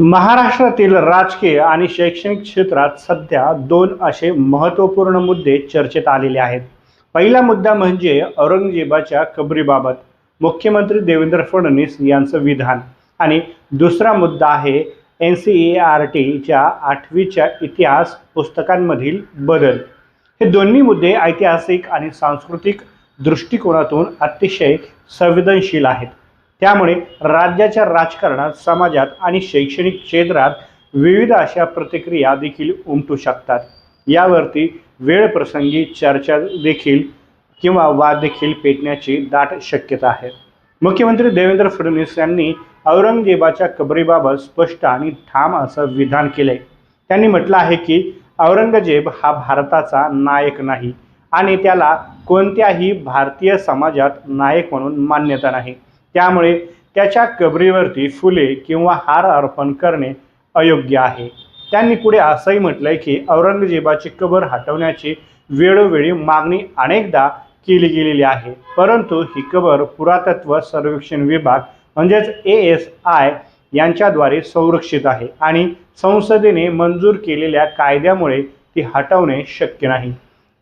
महाराष्ट्रातील राजकीय आणि शैक्षणिक क्षेत्रात सध्या दोन असे महत्त्वपूर्ण मुद्दे चर्चेत आलेले आहेत. पहिला मुद्दा म्हणजे औरंगजेबाच्या कबरीबाबत. मुख्यमंत्री देवेंद्र फडणवीस यांचं विधान. आणि दुसरा मुद्दा आहे एन सी ए आर टीच्या आठवीच्या इतिहास पुस्तकांमधील बदल. हे दोन्ही मुद्दे ऐतिहासिक आणि सांस्कृतिक दृष्टिकोनातून अतिशय संवेदनशील आहेत. त्यामुळे राज्याच्या राजकारणात समाजात आणि शैक्षणिक क्षेत्रात विविध अशा प्रतिक्रिया देखील उमटू शकतात. यावरती वेळ प्रसंगी चर्चा देखील किंवा वाद देखील पेटण्याची दाट शक्यता आहे. मुख्यमंत्री देवेंद्र फडणवीस यांनी औरंगजेबाच्या कबरीबाबत स्पष्ट आणि ठाम असं विधान केले त्यांनी म्हटलं आहे की औरंगजेब हा भारताचा नायक नाही आणि त्याला कोणत्याही भारतीय समाजात नायक म्हणून मान्यता नाही. त्यामुळे त्याच्या कबरीवरती फुले किंवा हार अर्पण करणे अयोग्य आहे. त्यांनी पुढे असंही म्हटलंय की औरंगजेबाची कबर हटवण्याची वेळोवेळी मागणी अनेकदा केली गेलेली आहे. परंतु ही कबर पुरातत्व सर्वेक्षण विभाग म्हणजेच ए एस आय यांच्याद्वारे संरक्षित आहे आणि संसदेने मंजूर केलेल्या कायद्यामुळे ती हटवणे शक्य नाही.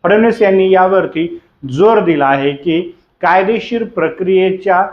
फडणवीस यांनी यावरती जोर दिला आहे की कायदेशीर प्रक्रियेच्या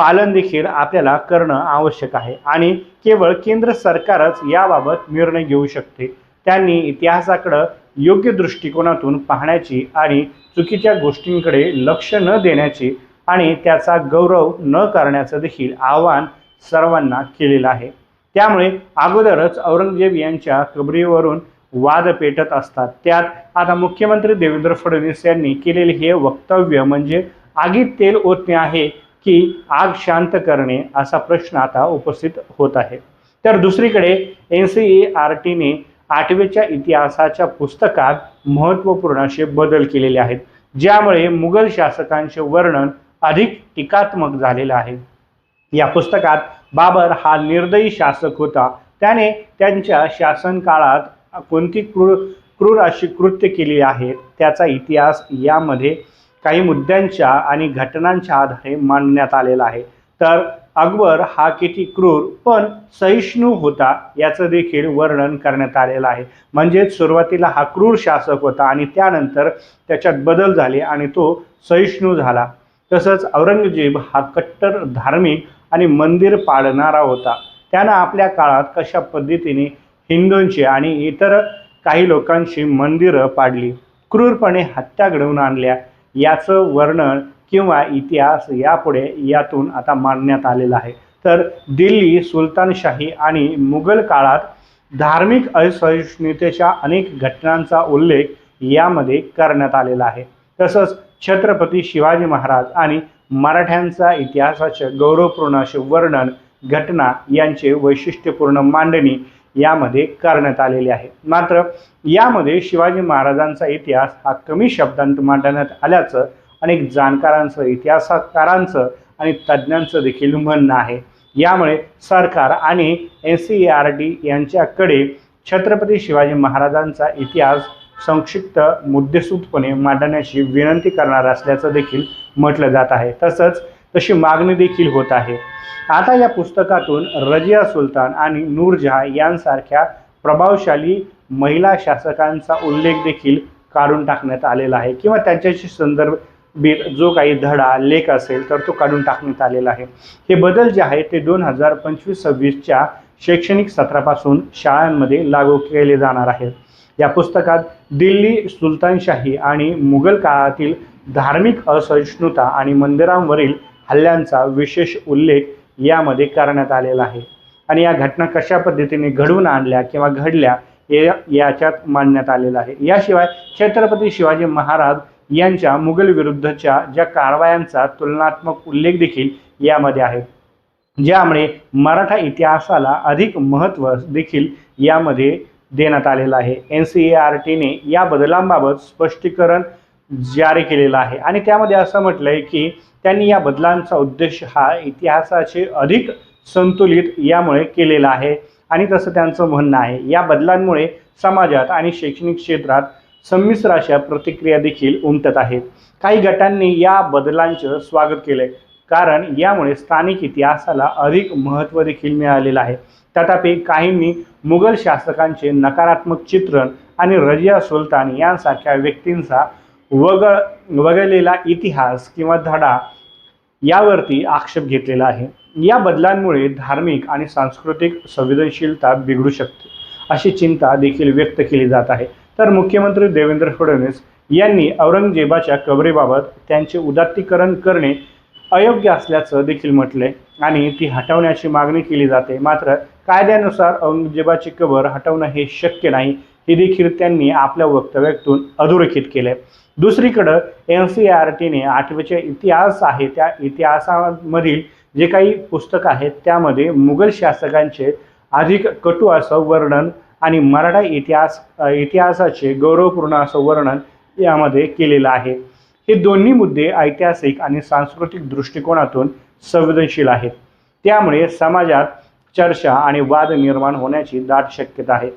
पालन देखील आपल्याला करणं आवश्यक आहे. आणि केवळ केंद्र सरकारच याबाबत निर्णय घेऊ शकते. त्यांनी इतिहासाकडं योग्य दृष्टिकोनातून पाहण्याची आणि चुकीच्या गोष्टींकडे लक्ष न देण्याची आणि त्याचा गौरव न करण्याचं देखील आव्हान सर्वांना केलेलं आहे. त्यामुळे अगोदरच औरंगजेब यांच्या कबरीवरून वाद पेटत असतात. त्यात आता मुख्यमंत्री देवेंद्र फडणवीस यांनी केलेले हे वक्तव्य म्हणजे आगीत तेल ओतणे आहे. की आग शांत करणे असा प्रश्न आता उपस्थित होत आहे. तर दुसरीकडे एन सी ई आर टीने आठवेच्या इतिहासाच्या पुस्तकात महत्त्वपूर्ण असे बदल केलेले आहेत ज्यामुळे मुघल शासकांचे वर्णन अधिक टीकात्मक झालेलं आहे. या पुस्तकात बाबर हा निर्दयी शासक होता. त्याने त्यांच्या शासन काळात कोणती क्रूर क्रूर अशी कृत्य केली आहेत त्याचा इतिहास यामध्ये काही मुद्द्यांच्या आणि घटनांच्या आधारे मांडण्यात आलेला आहे. तर अकबर हा किती क्रूर पण सहिष्णू होता याचं देखील वर्णन करण्यात आलेलं आहे. म्हणजेच सुरुवातीला हा क्रूर शासक होता आणि त्यानंतर त्याच्यात बदल झाले आणि तो सहिष्णू झाला. तसंच औरंगजेब हा कट्टर धार्मिक आणि मंदिर पाळणारा होता. त्यानं आपल्या काळात कशा पद्धतीने हिंदूंची आणि इतर काही लोकांची मंदिरं पाडली? क्रूरपणे हत्या घडवून आणल्या. याचं वर्णन किंवा इतिहास यापुढे यातून आता मांडण्यात आलेला आहे. तर दिल्ली सुलतानशाही आणि मुघल काळात धार्मिक असहिष्णुतेच्या अनेक घटनांचा उल्लेख यामध्ये करण्यात आलेला आहे. तसंच छत्रपती शिवाजी महाराज आणि मराठ्यांचा इतिहासाचे गौरवपूर्ण असे वर्णन घटना यांचे वैशिष्ट्यपूर्ण मांडणी यामध्ये करण्यात आलेली आहे. मात्र यामध्ये शिवाजी महाराजांचा इतिहास हा कमी शब्दांत मांडण्यात आल्याचं अनेक जाणकारांचं इतिहासकारांचं आणि तज्ज्ञांचं देखील म्हणणं आहे. यामुळे सरकार आणि एन सी आर डी यांच्याकडे छत्रपती शिवाजी महाराजांचा इतिहास संक्षिप्त मुद्देसूदपणे मांडण्याची विनंती करणार असल्याचं देखील म्हटलं जात आहे. तसंच तशी मागणी देखील होत आहे. आता या पुस्तकातून रजिया सुलतान आणि नूरजहा यांसारख्या प्रभावशाली महिला शासकांचा उल्लेख देखील काढून टाकण्यात आलेला आहे. किंवा त्यांच्याशी संदर्भित जो काही धडा लेख असेल तर तो काढून टाकण्यात आलेला आहे. हे बदल जे आहेत ते दोन हजार पंचवीस सव्वीसच्या शैक्षणिक सत्रापासून शाळांमध्ये लागू केले जाणार आहेत. या पुस्तकात दिल्ली सुलतानशाही आणि मुघल काळातील धार्मिक असहिष्णुता आणि मंदिरांवरील हल्ल्यांचा विशेष उल्लेख यामध्ये करण्यात आलेला आहे. आणि या घटना कशा पद्धतीने घडवून आणल्या किंवा घडल्या याच्यात मांडण्यात आलेलं आहे. याशिवाय छत्रपती शिवाजी महाराज यांच्या मुघल विरुद्धच्या ज्या कारवायांचा तुलनात्मक उल्लेख देखील यामध्ये आहे. ज्यामुळे मराठा इतिहासाला अधिक महत्त्व देखील यामध्ये देण्यात आलेलं आहे. एन सी ए आर टीने या बदलांबाबत स्पष्टीकरण जारी केलेला आहे. आणि त्यामध्ये असं म्हटलं आहे की त्यांनी या बदलांचा उद्देश हा इतिहासाचे अधिक संतुलित यामुळे केलेला आहे. आणि तसं त्यांचं म्हणणं आहे या बदलांमुळे समाजात आणि शैक्षणिक क्षेत्रात संमिश्र अशा प्रतिक्रिया देखील उमटत आहेत. काही गटांनी या बदलांचं स्वागत केलं कारण यामुळे स्थानिक इतिहासाला अधिक महत्त्व देखील मिळालेलं आहे. तथापि काहींनी मुघल शासकांचे नकारात्मक चित्रण आणि रजिया सुलतान यांसारख्या व्यक्तींचा वगळ वगळलेला इतिहास किंवा धडा यावरती आक्षेप घेतलेला आहे. या बदलांमुळे धार्मिक आणि सांस्कृतिक संवेदनशीलता बिघडू शकते अशी चिंता देखील व्यक्त केली जात आहे. तर मुख्यमंत्री देवेंद्र फडणवीस यांनी औरंगजेबाच्या कबरेबाबत त्यांचे उदात्तीकरण करणे अयोग्य असल्याचं देखील म्हटले आणि ती हटवण्याची मागणी केली जाते. मात्र कायद्यानुसार औरंगजेबाची कबर हटवणं हे शक्य नाही. हे देखील त्यांनी आपल्या वक्तव्यातून अधोरेखित केलंय. दुसरीकडं एन सी आर टीने आठवीचे इतिहास आहे त्या इतिहासामधील जे काही पुस्तक आहेत त्यामध्ये मुघल शासकांचे अधिक कटू असं वर्णन आणि मराठा इतिहास इतिहासाचे गौरवपूर्ण असं वर्णन यामध्ये केलेलं आहे. हे दोन्ही मुद्दे ऐतिहासिक आणि सांस्कृतिक दृष्टिकोनातून संवेदनशील आहेत. त्यामुळे समाजात चर्चा आणि वाद निर्माण होण्याची दाट शक्यता आहे.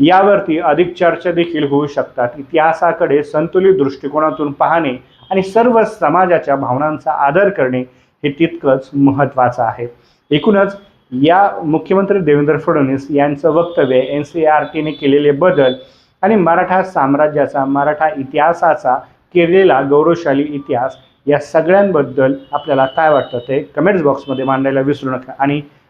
यावरती अधिक चर्चा देखील होऊ शकतात. इतिहासाकडे संतुलित दृष्टिकोनातून पाहणे आणि सर्व समाजाच्या भावनांचा आदर करणे हे तितकंच महत्त्वाचं आहे. एकूणच या मुख्यमंत्री देवेंद्र फडणवीस यांचं वक्तव्य एन सी आर टीने केलेले बदल आणि मराठा साम्राज्याचा मराठा इतिहासाचा केलेला गौरवशाली इतिहास या सगळ्यांबद्दल आपल्याला काय वाटतं ते कमेंट्स बॉक्समध्ये मांडायला विसरू नका. आणि